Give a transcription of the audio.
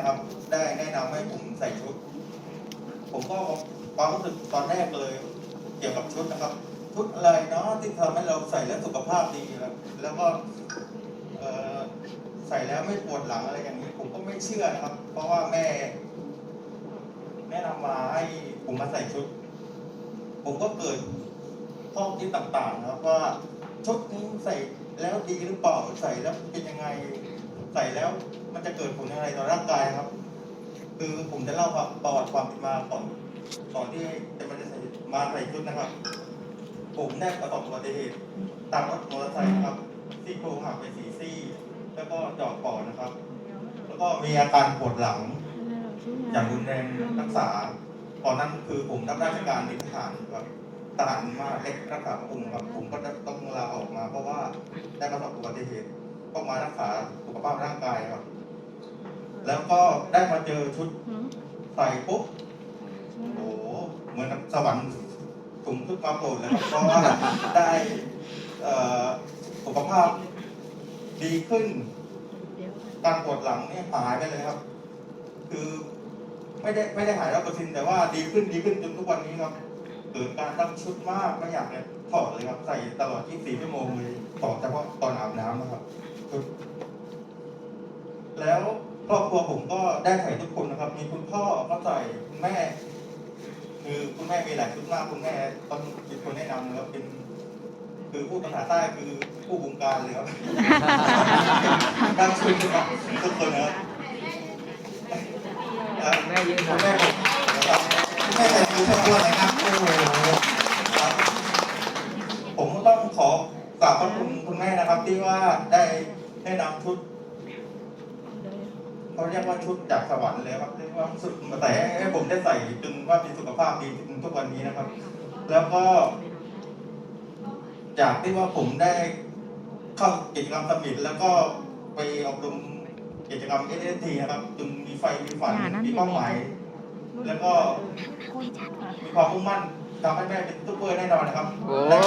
นะครับ ได้แนะนำให้ผมใส่ชุด ผมก็ความรู้สึกตอนแรกเลย เกี่ยวกับชุดนะครับ ชุดอะไรเนาะที่ทำให้เราใส่แล้วสุขภาพดีครับแล้วก็เอ่อใส่แล้วไม่ปวดหลังอะไรอย่างนี้ ผมก็ไม่เชื่อนะครับ เพราะว่าแม่แนะนำมาให้ผมมาใส่ชุด ผมก็เกิดข้อคิดต่างๆนะครับว่าชุดนี้ใส่แล้วดีหรือเปล่าใส่แล้วเป็นยังไง ใส่แล้วมันจะเกิดผลยังไงต่อร่างกายครับ คือผมจะเล่าความประวัติความเป็นมาก่อนก่อนที่จะมาใส่มาใส่ชุดนะครับ ผมได้ประสบอุบัติเหตุตามรถมอเตอร์ไซค์นะครับซี่โครงหักไปสี่ซี่ แล้วก็เจาะปอดนะครับ แล้วก็มีอาการปวดหลัง อย่างรุนแรงรักษาตอนนั้นคือผมรับราชการเป็นทหารครับทหารมาเล็กรักษาพระองค์ครับผมก็ต้องลาออกมาเพราะว่าได้ประสบอุบัติเหตุ ต้องมารักษาสุขภาพร่างกายครับ แล้วก็ได้มาเจอชุดใส่ปุ๊บโอ้โหเหมือนกับสวรรค์ถุงขึ้นมาโปรดเลยครับเพราะว่าได้เอ่อสุขภาพดีขึ้น การปวดหลังเนี่ยหายไปเลยครับ คือไม่ได้ไม่ได้หายร้อยเปอร์เซ็นต์แต่ว่าดีขึ้นดีขึ้นจนทุกวันนี้ครับเกิดการตั้งชุดมากไม่อยากจะถอดเลยครับใส่ตลอด 24 ชั่วโมงเลยถอดเฉพาะตอนอาบน้ำนะครับชุด แล้วครอบครัวผมก็ได้ใส่ทุกคนนะครับ มีคุณพ่อก็ใส่คุณแม่ คือคุณแม่มีหลายชุดมากคุณแม่ต้องเป็นคนแนะนำนะครับเป็นคือผู้ภาษาใต้คือผู้บงการเลยครับตั้งชุดนะครับทุกคนนะครับแม่ยืนคุณแม่ผมนะครับคุณแม่ใส่ชุดทุกคนนะครับโอ้โหครับผมก็ต้องขอกราบขอบคุณคุณแม่นะครับ ที่ว่าได้แนะนำชุด เขาเรียกว่าชุดจากสวรรค์เลยครับเรียกว่าสุดมาแต่ให้ผมได้ใส่จนว่ามีสุขภาพดีจนทุกวันนี้นะครับ แล้วก็ จากที่ว่าผมได้เข้ากิจกรรมสมิธแล้วก็ไปอบรมกิจกรรมเอสทีนะครับจนมีไฟมีฝันมีเป้าหมายแล้วก็มีความมุ่งมั่นทำให้แม่เป็นซุปเปอร์แน่นอนนะครับ โอ้และ